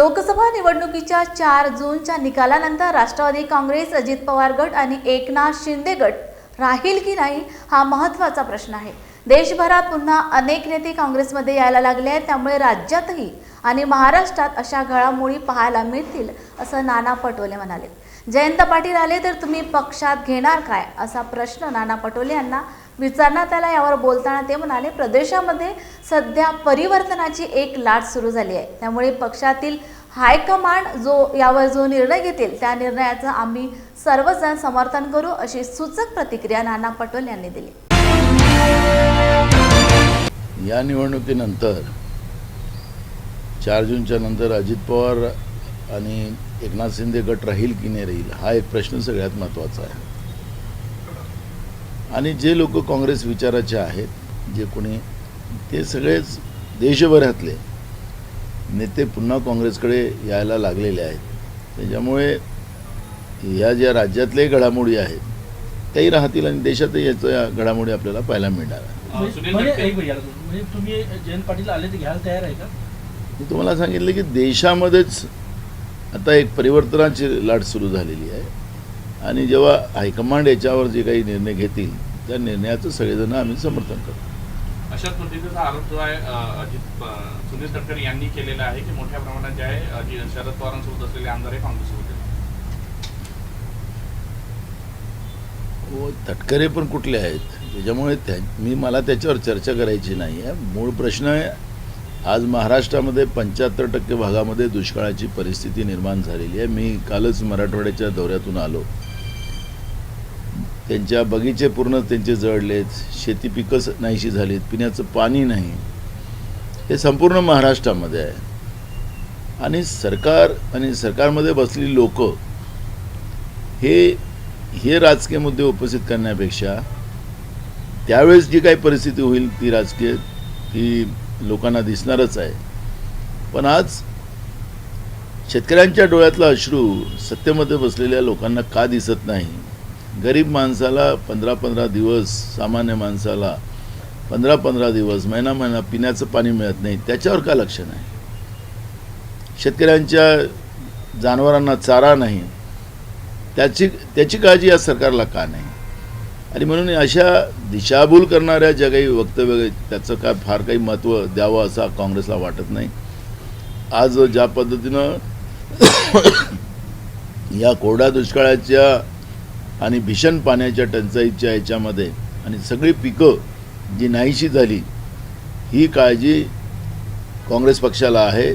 लोकसभा निवडणुकीच्या चार जूनच्या निकालानंतर राष्ट्रवादी काँग्रेस अजित पवार गट आणि एकनाथ शिंदे गट राहील की नाही हा महत्त्वाचा प्रश्न आहे. देशभरात पुन्हा अनेक नेते काँग्रेसमध्ये यायला लागले आहेत. त्यामुळे राज्यातही आणि महाराष्ट्रात अशा घडामोडी पाहायला मिळतील असं नाना पटोले म्हणाले. जयंत पाटील आले तर तुम्ही पक्षात घेणार काय? असा प्रश्न नाना पटोले यांना विचारण्यात आला. यावर बोलताना ते म्हणाले प्रदेशामध्ये सध्या परिवर्तनाची एक लाट सुरू झाली आहे. त्यामुळे पक्षातील हायकमांड जो यावर जो निर्णय घेतील त्या निर्णयाचं आम्ही सर्वजण समर्थन करू अशी सूचक प्रतिक्रिया नाना पटोले यांनी दिली. या निवडणुकीनंतर चार जूनच्या नंतर अजित पवार आणि एकनाथ शिंदे गट राहील की नाही राहील हा एक प्रश्न सगळ्यात महत्त्वाचा आहे. आणि जे लोक काँग्रेस विचाराचे आहेत जे कोणी ते सगळेच देशभरातले नेते पुन्हा काँग्रेसकडे यायला लागलेले आहेत. त्याच्यामुळे ह्या ज्या राज्यातल्याही घडामोडी आहेत त्याही राहतील आणि देशातही याच्या घडामोडी आपल्याला पाहायला मिळणार आहे. सुनील तटकरे- एक मिनिट यार, तुम्ही जयंत पाटील आले तर घ्यायला तयार आहे का? मी तुम्हाला सांगितलं की देशामध्येच आता एक परिवर्तनाची लाट सुरू झालेली आहे. आणि जेव्हा हायकमांड याच्यावर जे काही निर्णय घेतील त्या निर्णयाचं सगळेजण आम्ही समर्थन करतो. अशाच पद्धतीचा आरोप जो आहे अजित सुनील तटकरे यांनी केलेला आहे की मोठ्या प्रमाणात जे आहे शरद पवारांसोबत असलेले आमदार हे आहेत. व तटकरे पण कुठले आहेत? त्याच्यामुळे त्या मी मला त्याच्यावर चर्चा करायची नाही आहे मूळ प्रश्न आहे आज महाराष्ट्रामध्ये पंच्याहत्तर टक्के भागामध्ये दुष्काळाची परिस्थिती निर्माण झालेली आहे. मी कालच मराठवाड्याच्या दौऱ्यातून आलो. त्यांच्या बगीचे पूर्ण त्यांचे जळलेत शेती पिकंच नाहीशी झालीत पिण्याचं पाणी नाही. हे संपूर्ण महाराष्ट्रामध्ये आहे. आणि सरकार आणि सरकारमध्ये बसलेली लोक हे हे राजकीय मुद्दे उपस्थित करण्यापेक्षा त्यावेळेस जी काही परिस्थिती होईल ती राजकीय ती लोकांना दिसणारच आहे. पण आज शेतकऱ्यांच्या डोळ्यातला अश्रू सत्तेमध्ये बसलेल्या लोकांना का दिसत नाही? गरीब माणसाला पंधरा पंधरा दिवस सामान्य माणसाला पंधरा पंधरा दिवस महिना महिना पिण्याचं पाणी मिळत नाही त्याच्यावर का लक्ष नाही? शेतकऱ्यांच्या जनावरांना चारा नाही त्याची त्याची काळजी या सरकारला का नाही? आणि म्हणून अशा दिशाभूल करणाऱ्या ज्या काही वक्तव्य त्याचं काय फार काही महत्त्व द्यावं असं काँग्रेसला वाटत नाही. आज ज्या पद्धतीनं या कोरड्या दुष्काळाच्या आणि भीषण पाण्याच्या टंचाईच्या याच्यामध्ये आणि सगळी पिकं जी नाहीशी झाली ही काळजी काँग्रेस पक्षाला आहे.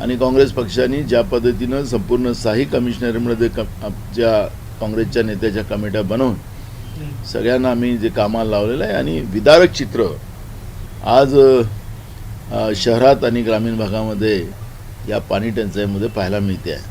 आणि काँग्रेस पक्षाने ज्या पद्धतीनं संपूर्ण साही कमिशनरमध्ये क आमच्या काँग्रेसच्या नेत्याच्या कमिट्या बनवून सगळ्यांना आम्ही जे कामाला लावलेलं आहे आणि विदारक चित्र आज शहरात आणि ग्रामीण भागामध्ये या पाणी टंचाईमध्ये पाहायला मिळते आहे.